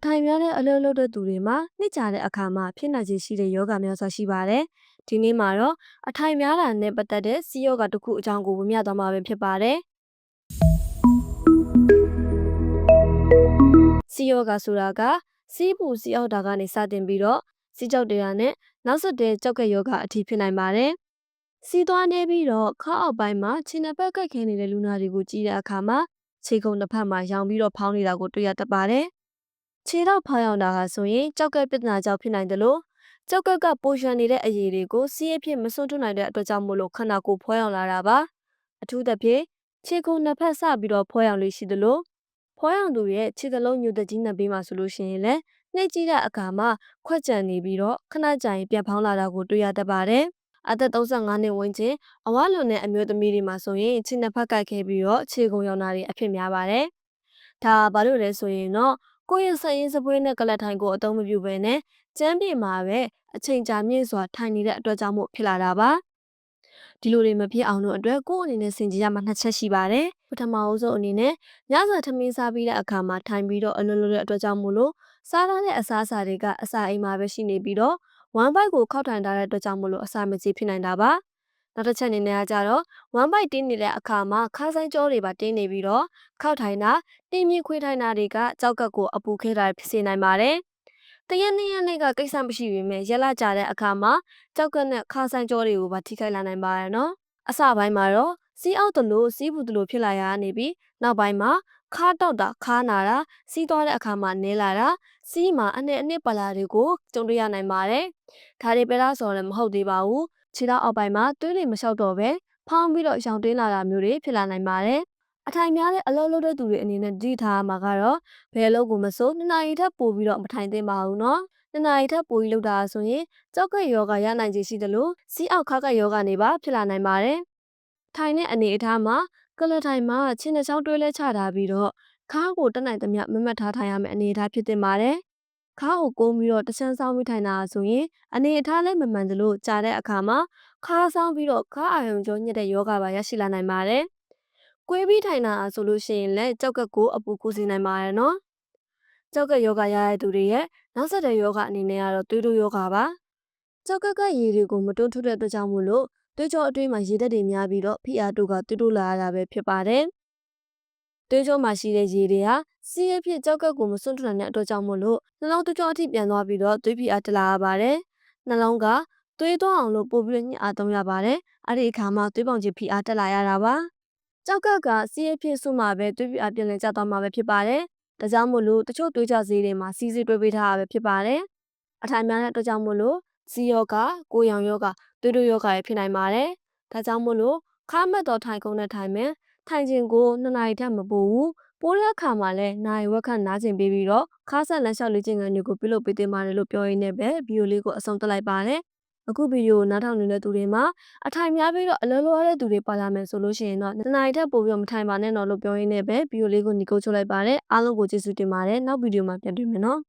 အထိုင်များတဲ့အလုပ်လုပ်တဲ့သူတွေမှာနှစ်ကြာတဲ့အခါမှာဖြစ်နိုင်ခြေရှိတဲ့ယောဂများစွာရှိပါတယ်။ဒီနေ့မှာတော့အထိုင်များတာနဲ့ပတ်သက်တဲ့စီးယောဂတစ်ခုအကြောင်းကိုဝေမျှသွားမှာပဲဖြစ်ပါတယ်။စီးယောဂဆိုတာကစီးပူစီးအောက်တာကနေစတင်ပြီးတော့စီးကြောက်တရားနဲ့နောက်ဆက်တွဲကြောက်ကက်ယောဂအထိဖြစ်နိုင်ပါတယ်။စီးသွားနေပြီးတော့ခါအောက်ပိုင်းမှာခြေနှစ်ဖက်ကက်ခဲနေတဲ့လူနာတွေကိုကြည့်တဲ့အခါမှာခြေကုံတစ်ဖက်မှာရောင်ပြီးတော့ဖောင်းနေတာကိုတွေ့ရတတ်ပါတယ်။ ခြေတော့ဖောင်းရောက်တာဟာဆိုရင်ကြောက်ကက်ပြဿနာကြောင့်ဖြစ်နိုင်တယ်လို့ကြောက်ကက်ကပိုရှန်နေတဲ့အရည်တွေကိုစီးအဖြစ်မစွန့်ထွနိုင်တဲ့အတွက်ကြောင့်မို့လို့ခန္ဓာကိုယ်ဖွေးအောင်လာတာပါ။အထူးသဖြင့်ခြေကုံနှစ်ဖက်စပြီးတော့ဖွေးအောင်လို့ရှိသလိုဖွေးအောင်သူရဲ့ခြေသလုံးညူတကြီးနှစ်ပေးမှာဆိုလို့ရှိရင်လည်းနှိပ်ကြည့်တဲ့အခါမှာခွက်ကြံနေပြီးတော့ခဏကြာရင်ပြန်ဖောင်းလာတာကိုတွေ့ရတတ်ပါတယ်။အသက်35နှစ်ဝန်းကျင်အဝါလွန်တဲ့အမျိုးသမီးတွေမှာဆိုရင်ခြေနှစ်ဖက်ကတ်ခဲ့ပြီးတော့ခြေကုံရောင်တာတွေအဖြစ်များပါတယ်။ဒါဘာလို့လဲဆိုရင်တော့ ကိုယ့်ရဲ့ဆက်ရင်းစပွဲနဲ့ကလတ်ထိုင်ကိုအသုံးမပြုဘဲနဲ့ကျမ်းပြေမှာပဲအချိန်ကြာမြင့်စွာထိုင်နေတဲ့အတွက်ကြောင့်မို့ဖြစ်လာတာပါ။ဒီလိုတွေမဖြစ်အောင်လို့အတွက်ကိုယ့်အနေနဲ့စင်ကြယ်ရမှာနှစ်ချက်ရှိပါတယ်။ပထမအဆုံးအနေနဲ့ညစာထမင်းစားပြီးတဲ့အခါမှာထိုင်ပြီးတော့အလုံးလုံးတဲ့အတွက်ကြောင့်မို့လို့စားထားတဲ့အစားအစာတွေကအစာအိမ်မှာပဲရှိနေပြီးတော့ဝမ်ဘိုက်ကိုခောက်ထိုင်ထားတဲ့အတွက်ကြောင့်မို့လို့အစာမကြေဖြစ်နိုင်တာပါ နောက်တစ်ချက်အနေနဲ့ကကြတော့ဝမ်ဘိုက်တင်းနေတဲ့အခါမှာခါဆိုင်ကြောတွေပါတင်းနေပြီးတော့ခောက်ထိုင်တာတင်းမြင့်ခွေးထိုင်တာတွေကကြောက်ကက်ကိုအပူခဲတာဖြစ်စေနိုင်ပါတယ်တရက်နှစ်ရက်နဲ့ကကိစ္စမရှိပေမဲ့ရက်လာကြတဲ့အခါမှာကြောက်ကက်နဲ့ခါဆိုင်ကြောတွေကိုပါထိခိုက်လာနိုင်ပါတယ်နော်အစပိုင်းမှာတော့စီးအောက်တလို့စီးဘူးတလို့ဖြစ်လာရနေပြီးနောက်ပိုင်းမှာခါတောက်တာခါနာတာစီးသွားတဲ့အခါမှာနဲလာတာစီးမှာအနှစ်အနှစ်ပလာတွေကိုကြုံတွေ့ရနိုင်ပါတယ်။ဒါတွေပဲလားဆိုတော့လည်းမဟုတ်သေးပါဘူး။ ခြေထောက်အောက်ပိုင်းမှာသွေးတွေမလျှောက်တော့ပဲဖောင်းပြီးတော့ရောင်တင်းလာတာမျိုးတွေဖြစ်လာနိုင်ပါတယ်။အထိုင်များတဲ့အလုပ်လုပ်တဲ့သူတွေအနေနဲ့ကြည့်ထားမှာကတော့ဘယ်အလုပ်ကိုမဆိုနှစ်နာရီထက်ပိုပြီးတော့မထိုင်သင့်ပါဘူးနော်။နှစ်နာရီထက်ပိုပြီးလုပ်တာဆိုရင်ကြောက်ကယောဂရနိုင်ခြေရှိတယ်လို့စီးအောက်ခါကယောဂနေပါဖြစ်လာနိုင်ပါတယ်။ထိုင်တဲ့အနေအထားမှာကလထိုင်မှာခြေနှချောင်းတွဲလဲချထားပြီးတော့ခါးကိုတက်နိုင်သမျှမမတ်ထားထိုင်ရမယ့်အနေအထားဖြစ်တင်ပါတယ်။ ခါးကိုကိုးပြီးတော့တချမ်းဆောင်ပြီးထိုင်တာဆိုရင်အနေအထားလည်းမမှန်သလိုကြာတဲ့အခါမှာခါးဆောင်ပြီးတော့ခါးအာရုံကြောညက်တဲ့ယောဂပါရရှိလာနိုင်ပါတယ်။ကွေးပြီးထိုင်တာဆိုလို့ရှိရင်လည်းကြောက်ကက်ကိုအပူကူးစေနိုင်ပါတယ်နော်။ကြောက်ကက်ယောဂရတဲ့သူတွေရဲ့နောက်ဆက်တဲ့ယောဂအနေနဲ့ကတော့သွေးတိုးယောဂပါ။ကြောက်ကက်ကရည်တွေကိုမတွန်းထုတ်တဲ့အတွက်ကြောင့်မို့လို့သွေးကြောအတွင်းမှာရေဓာတ်တွေများပြီးတော့ဖိအားတိုးကတွတိုးလာရတာပဲဖြစ်ပါတယ်။ သွေးကြောမှာရှိတဲ့ရေတွေဟာစီးရဖြစ်ကြောက်ကက်ကိုမစွန့်ထွက်နိုင်တဲ့အတွက်ကြောင့်မို့လို့နှလုံးသွေးကြောအထိပြန်သွားပြီးတော့သွေးဖိအားတက်လာရပါတယ်။နှလုံးကသွေးသွားအောင်လို့ပို့ပြီးညှစ်အားသုံးရပါတယ်။အဲ့ဒီအခါမှာသွေးပေါင်ကြီးဖိအားတက်လာရတာပါ။ကြောက်ကက်ကစီးရဖြစ်ဆုမှာပဲသွေးဖိအားပြန်လည်ကျသွားမှာပဲဖြစ်ပါတယ်။ဒါကြောင့်မို့လို့တချို့သွေးကြဈေးတွေမှာစီးစီးတွဲပေးထားတာပဲဖြစ်ပါတယ်။အထိုင်များတဲ့အတွက်ကြောင့်မို့လို့စီယောဂကိုရောင်ယောဂသွေးတိုးယောဂရဖြစ်နိုင်ပါတယ်။ဒါကြောင့်မို့လို့ခါမက်တော်ထိုင်ကုန်တဲ့ထိုင်မယ် ထိုင်ခြင်းကိုနှစ်နာရီထက်မပိုဘူးပိုးတဲ့အခါမှာလည်းနိုင်ဝက်ခန့်နားကျင်ပေးပြီးတော့ခါဆက်လမ်းလျှောက်လေ့ကျင့်ခန်းတွေကိုပြုလုပ်ပေးသင့်ပါတယ်လို့ပြောရင်းနဲ့ပဲဗီဒီယိုလေးကိုအဆုံးသတ်လိုက်ပါတယ်အခုဗီဒီယိုကိုနားထောင်နေတဲ့သူတွေမှာအထိုင်များပြီးတော့အလုံးလုံးရတဲ့သူတွေပါလာမယ်ဆိုလို့ရှိရင်တော့နှစ်နာရီထက်ပိုပြီးတော့မထိုင်ပါနဲ့တော့လို့ပြောရင်းနဲ့ပဲဗီဒီယိုလေးကိုညီကုတ်ချုပ်လိုက်ပါတယ်အားလုံးကိုကျေးဇူးတင်ပါတယ်နောက်ဗီဒီယိုမှာပြန်တွေ့မယ်နော်